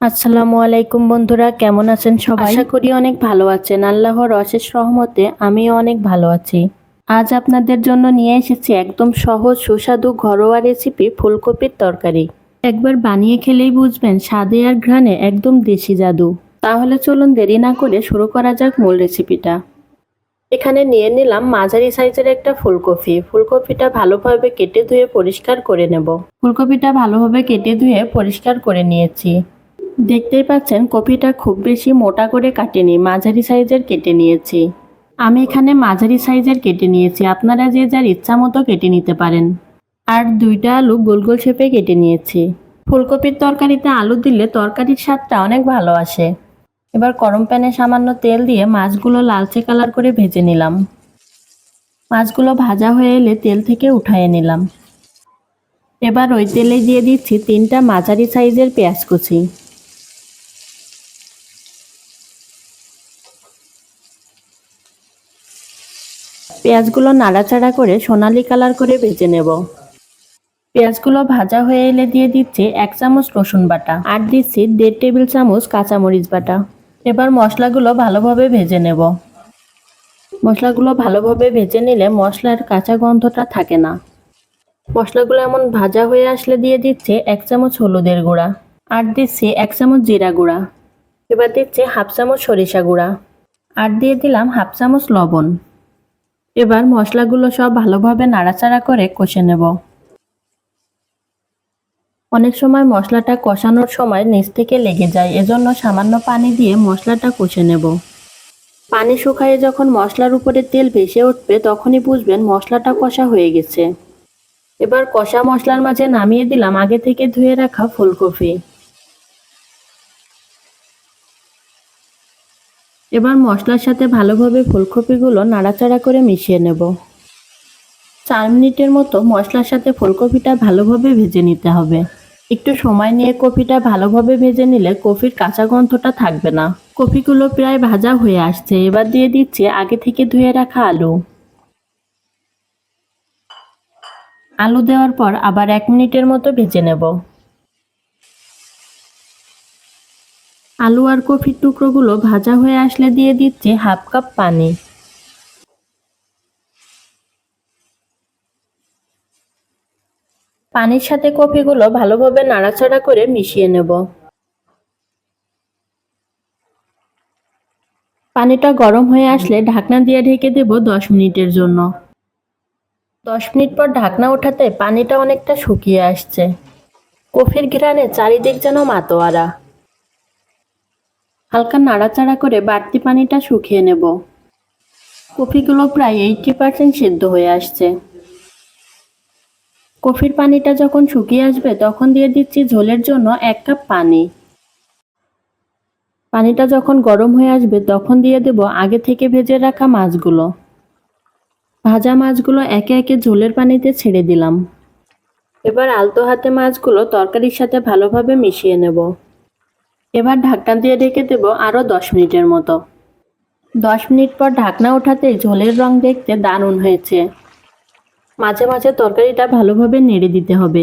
আসসালামু আলাইকুম বন্ধুরা, কেমন আছেন সবাই? আশা করি অনেক ভালো আছেন। আল্লাহর অশেষ রহমতে আমিও অনেক ভালো আছি। আজ আপনাদের জন্য নিয়ে এসেছি একদম সহজ, সুস্বাদু, ঘরোয়া রেসিপি ফুলকপির তরকারি। একবার বানিয়ে খেলেই বুঝবেন, স্বাদে আর ঘ্রাণে একদম দেশি জাদু। তাহলে চলুন দেরি না করে শুরু করা যাক মূল রেসিপিটা এখানে নিয়ে নিলাম মাঝারি সাইজের একটা ফুলকপি। ফুলকপিটা ভালোভাবে কেটে ধুয়ে পরিষ্কার করে নেব। ফুলকপিটা ভালোভাবে কেটে ধুয়ে পরিষ্কার করে নিয়েছি। দেখতেই পাচ্ছেন কপিটা খুব বেশি মোটা করে কাটেনি, মাঝারি সাইজের কেটে নিয়েছি। আমি এখানে মাঝারি সাইজের কেটে নিয়েছি, আপনারা যে যার ইচ্ছা মতো কেটে নিতে পারেন। আর দুইটা আলু গোল গোল শেপে কেটে নিয়েছি। ফুলকপির তরকারিতে আলু দিলে তরকারির স্বাদটা অনেক ভালো আসে। এবার গরম প্যানে সামান্য তেল দিয়ে মাছগুলো লালচে কালার করে ভেজে নিলাম। মাছগুলো ভাজা হয়ে এলে তেল থেকে উঠায়ে নিলাম। এবার ওই তেলে দিয়ে দিচ্ছি তিনটা মাঝারি সাইজের পেঁয়াজ কুচি। পেঁয়াজগুলো নাড়াচাড়া করে সোনালি কালার করে ভেজে নেব। পেঁয়াজগুলো ভাজা হয়ে এলে দিয়ে দিচ্ছি এক চামচ রসুন বাটা আর দিচ্ছি দেড় টেবিল চামচ কাঁচামরিচ বাটা। এবার মশলাগুলো ভালোভাবে ভেজে নেব। মশলাগুলো ভালোভাবে ভেজে নিলে মশলার কাঁচা গন্ধটা থাকে না। মশলাগুলো এমন ভাজা হয়ে আসলে দিয়ে দিচ্ছে এক চামচ হলুদের গুঁড়া আর দিচ্ছি এক চামচ জিরা গুঁড়া। এবার দিচ্ছি হাফ চামচ সরিষা গুঁড়া আর দিয়ে দিলাম হাফ চামচ লবণ। এবার মশলাগুলো সব ভালোভাবে নাড়াচাড়া করে কষে নেব। অনেক সময় মশলাটা কষানোর সময় নিচ থেকে লেগে যায়, এজন্য সামান্য পানি দিয়ে মশলাটা কষে নেব। পানি শুকায়ে যখন মশলার উপরে তেল ভেসে উঠবে, তখনই বুঝবেন মশলাটা কষা হয়ে গেছে। এবার কষা মশলার মাঝে নামিয়ে দিলাম আগে থেকে ধুয়ে রাখা ফুলকপি। এবার মশলার সাথে ভালোভাবে ফুলকপিগুলো নাড়াচাড়া করে মিশিয়ে নেব। চার মিনিটের মতো মশলার সাথে ফুলকপিটা ভালোভাবে ভেজে নিতে হবে। একটু সময় নিয়ে কপিটা ভালোভাবে ভেজে নিলে কফির কাঁচা গন্ধটা থাকবে না। কপিগুলো প্রায় ভাজা হয়ে আসছে। এবার দিয়ে দিচ্ছি আগে থেকে ধুয়ে রাখা আলু। আলু দেওয়ার পর আবার এক মিনিটের মতো ভেজে নেব। আলু আর কফির টুকরোগুলো ভাজা হয়ে আসলে দিয়ে দিচ্ছি হাফ কাপ পানি। পানির সাথে কফিগুলো ভালোভাবে নাড়াচাড়া করে মিশিয়ে নেব। পানিটা গরম হয়ে আসলে ঢাকনা দিয়ে ঢেকে দেব দশ মিনিটের জন্য। দশ মিনিট পর ঢাকনা ওঠাতে পানিটা অনেকটা শুকিয়ে আসছে। কফির ঘ্রাণে চারিদিক যেন মাতোয়ারা। হালকা নাড়াচাড়া করে বাড়তি পানিটা শুকিয়ে নেব। কফিগুলো প্রায় এইটি পার্সেন্ট সিদ্ধ হয়ে আসছে। কফির পানিটা যখন শুকিয়ে আসবে, তখন দিয়ে দিচ্ছি ঝোলের জন্য এক কাপ পানি। পানিটা যখন গরম হয়ে আসবে, তখন দিয়ে দেব আগে থেকে ভেজে রাখা মাছগুলো। ভাজা মাছগুলো একে একে ঝোলের পানিতে ছেড়ে দিলাম। এবার আলতো হাতে মাছগুলো তরকারির সাথে ভালোভাবে মিশিয়ে নেব। এবার ঢাকনা দিয়ে ঢেকে দেব আরও দশ মিনিটের মতো। দশ মিনিট পর ঢাকনা ওঠাতেই ঝোলের রং দেখতে দারুণ হয়েছে। মাঝে মাঝে তরকারিটা ভালোভাবে নেড়ে দিতে হবে।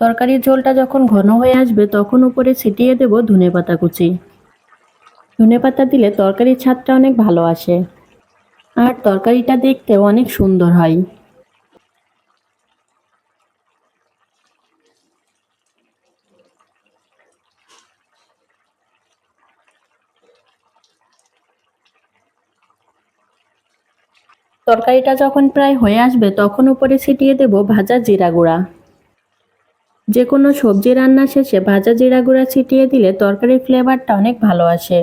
তরকারির ঝোলটা যখন ঘন হয়ে আসবে তখন উপরে ছিটিয়ে দেব ধনে পাতা কুচি। ধনে পাতা দিলে তরকারির স্বাদটা অনেক ভালো আসে। আর তরকারিটা দেখতেও অনেক সুন্দর হয়। তরকারিটা যখন প্রায় হয়ে আসবে, তখন উপরে ছিটিয়ে দেব ভাজা জিরা গুঁড়া। যে কোনো সবজি রান্না শেষে ভাজা জিরা গুঁড়া ছিটিয়ে দিলে তরকারির ফ্লেভারটা অনেক ভালো আসে।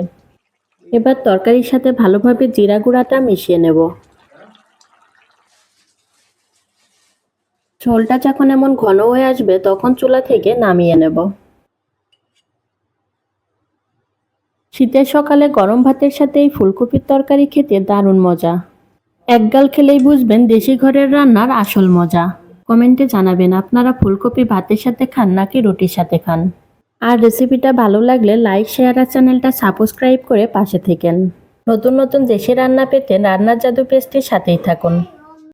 এবার তরকারির সাথে ভালোভাবে জিরা গুঁড়াটা মিশিয়ে নেব। ঝোলটা যখন এমন ঘন হয়ে আসবে, তখন চুলা থেকে নামিয়ে নেব। শীতের সকালে গরম ভাতের সাথে এই ফুলকপির তরকারি খেতে দারুণ মজা। একগাল খেলেই বুঝবেন দেশি ঘরের রান্নার আসল মজা। কমেন্টে জানাবেন, আপনারা ফুলকপি ভাতের সাথে খান নাকি রুটির সাথে খান? আর রেসিপিটা ভালো লাগলে লাইক, শেয়ার আর চ্যানেলটা সাবস্ক্রাইব করে পাশে থেকেন। নতুন নতুন দেশি রান্না পেতে রান্নার জাদু পেস্টের সাথেই থাকুন।